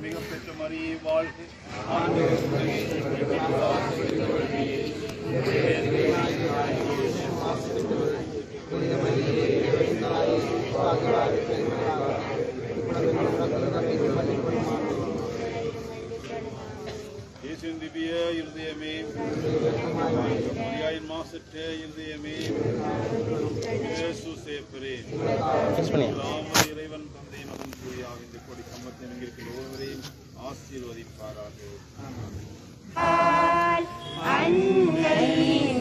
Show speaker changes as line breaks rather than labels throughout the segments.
மிக பெற்ற வாழ்க இயேசுவின் திவ்ய இருதயமே மரியாயின் மாசற்ற இருதயமே இயேசு சேப்பரே கொடி சம்பத்தில் ஆசீர்வதிப்பாராக.
அன்னை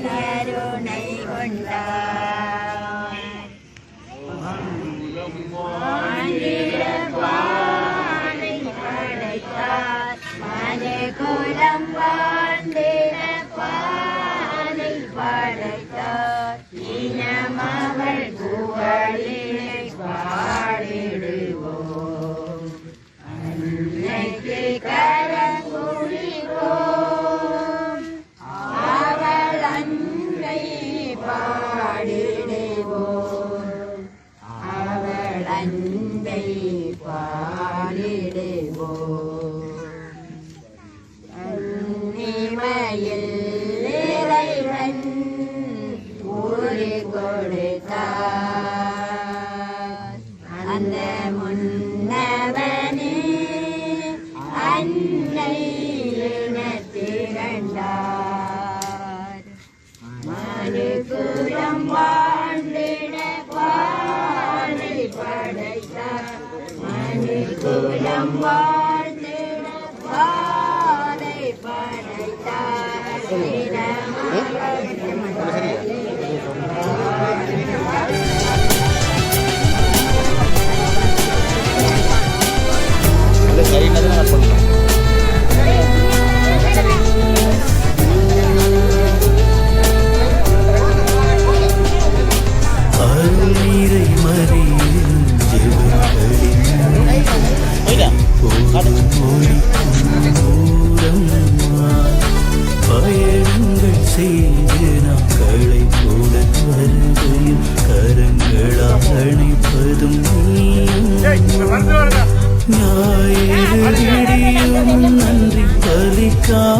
கருணை கொண்டார் ஆண்டிடப்பானை படைத்தார் பானை படைத்தார் மனுக்குலம் வாழ்ந்திட பாலை படைத்தார்
அருள் நீரை பயணங்கள் செய்து நாம் களை கூட வருகையில் கரங்களால் அணைப்பதும் ஞாயிறு நன்றி பலிக்காய்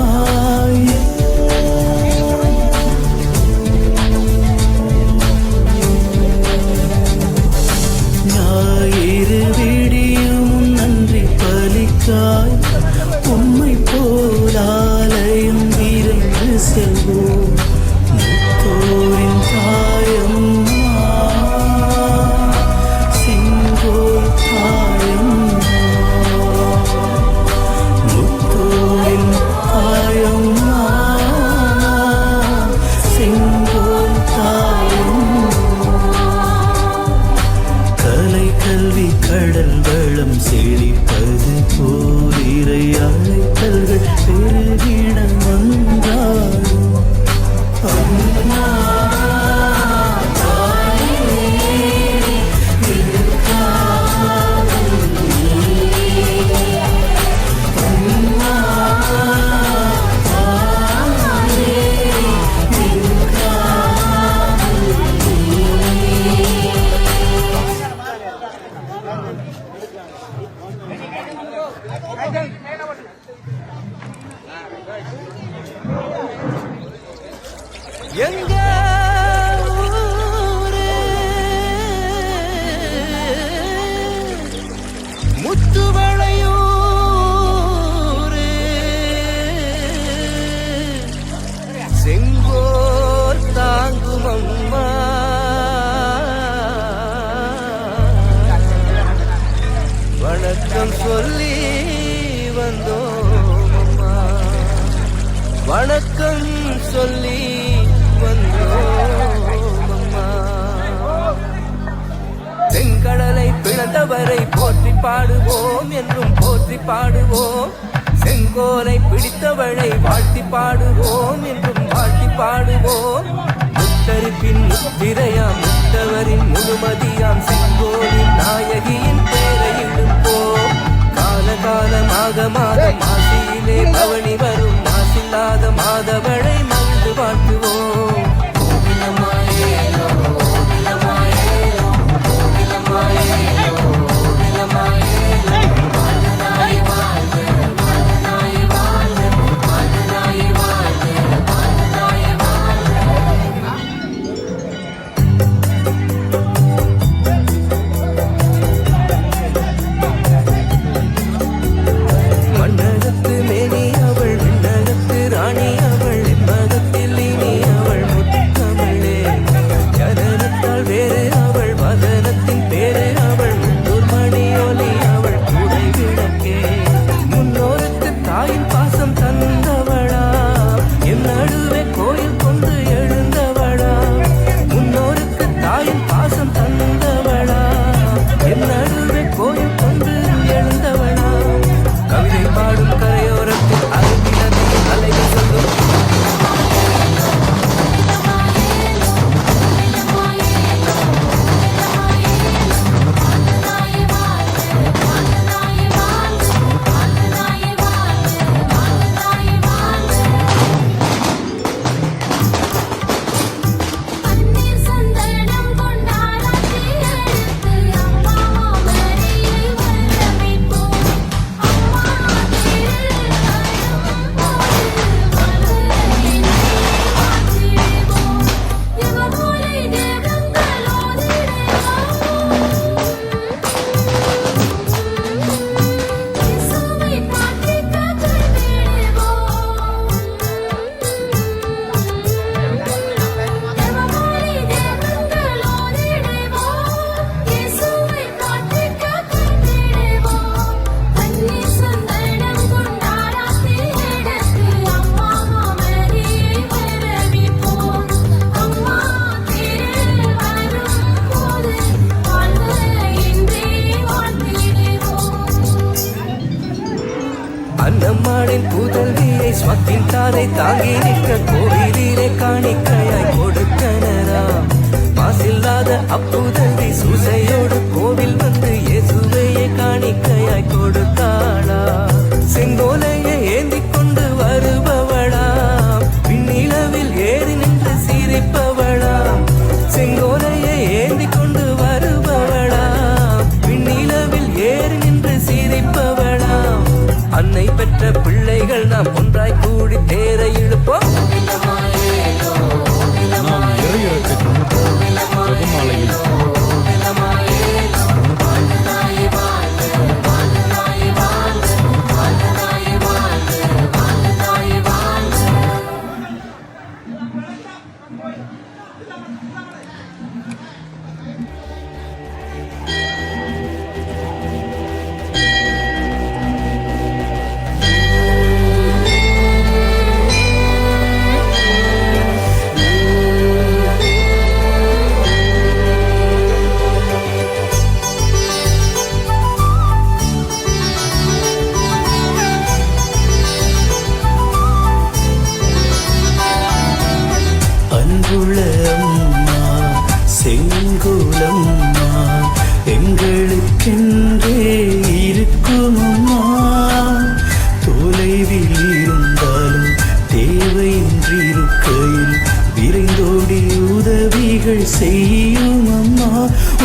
வாழ்த்தி பாடுவோம். செங்கோலை பிடித்தவளை வாழ்த்தி பாடுவோம் என்றும் வாழ்த்தி பாடுவோம். முத்தரிப்பின் முத்திரையாம் முத்தவரின் முழுமதியாம் செங்கோலின் நாயகியின் பேரை இழுப்போம் கால காலமாக மாதம் மாசியிலே பவனி வரும் மாசில்லாத மாதவ அன்னம்மாளின் புதல்வியை ஸ்வத்தின் தாரை தாங்கி நிற்க கோவிலிலே காணிக்கையாய் கொடுத்தனராம். மாசில்லாத அப்புதல்வி சூசையோடு கோவில் வந்து இயேசுவையே காணிக்கையாய் கொடுத்தாளா. செங்கோலையை ஏந்தி கொண்டு வருபவளாம்
செங்குளம்மா செங்குளம்மா எங்களுக்கென்றே இருக்குமம்மா தொலைவில் இருந்தாலும் தேவையின்றி இருக்கையில் விரைந்தோடி உதவிகள் செய்யும் அம்மா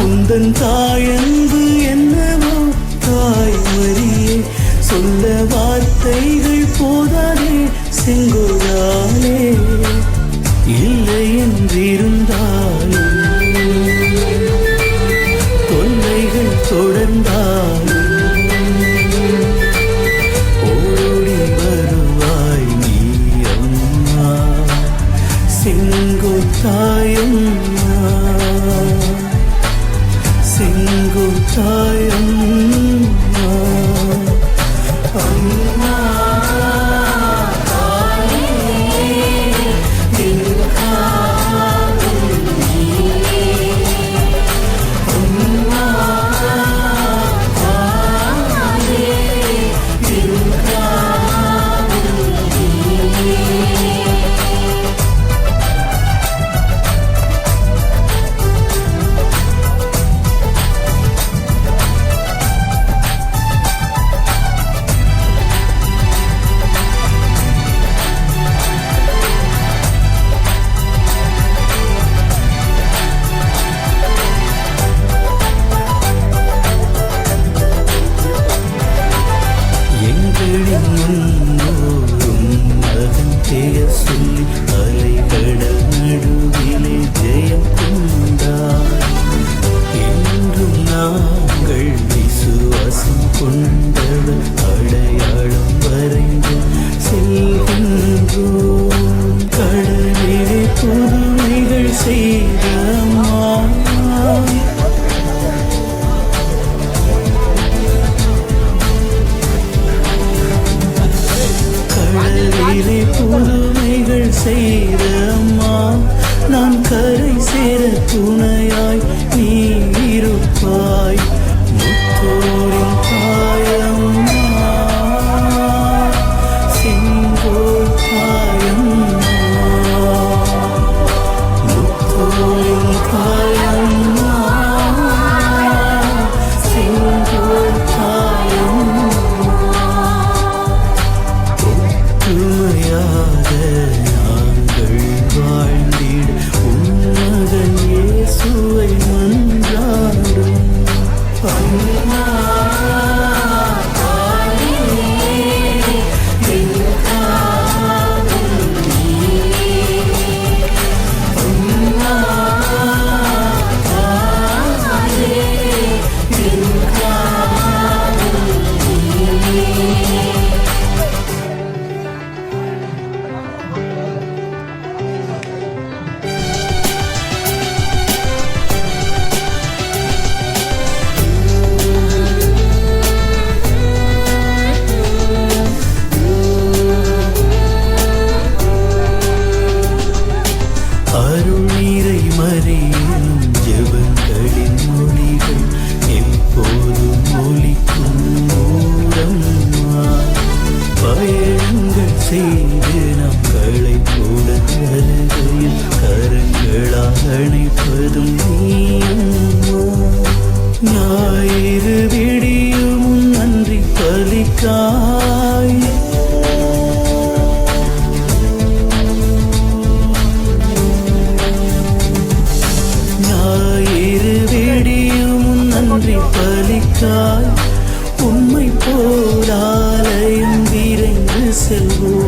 உந்தன் தாயன்பு என்னவோ தாய் மரியே சொல்ல வார்த்தைகள் போதாதே செங்கோ இறை மறையும் ஜெபங்களின் மொழிகள் எப்போதும் ஒலிக்கும் ஊரம்மா. பயணங்கள் செய்து நாம் களை கூட கருகையில் கரங்களாக அணைப்பதும் நீயும் ஞாயிறு பலிக்காய் உண்மை போலாலையும் விரைந்து செல்வோம்.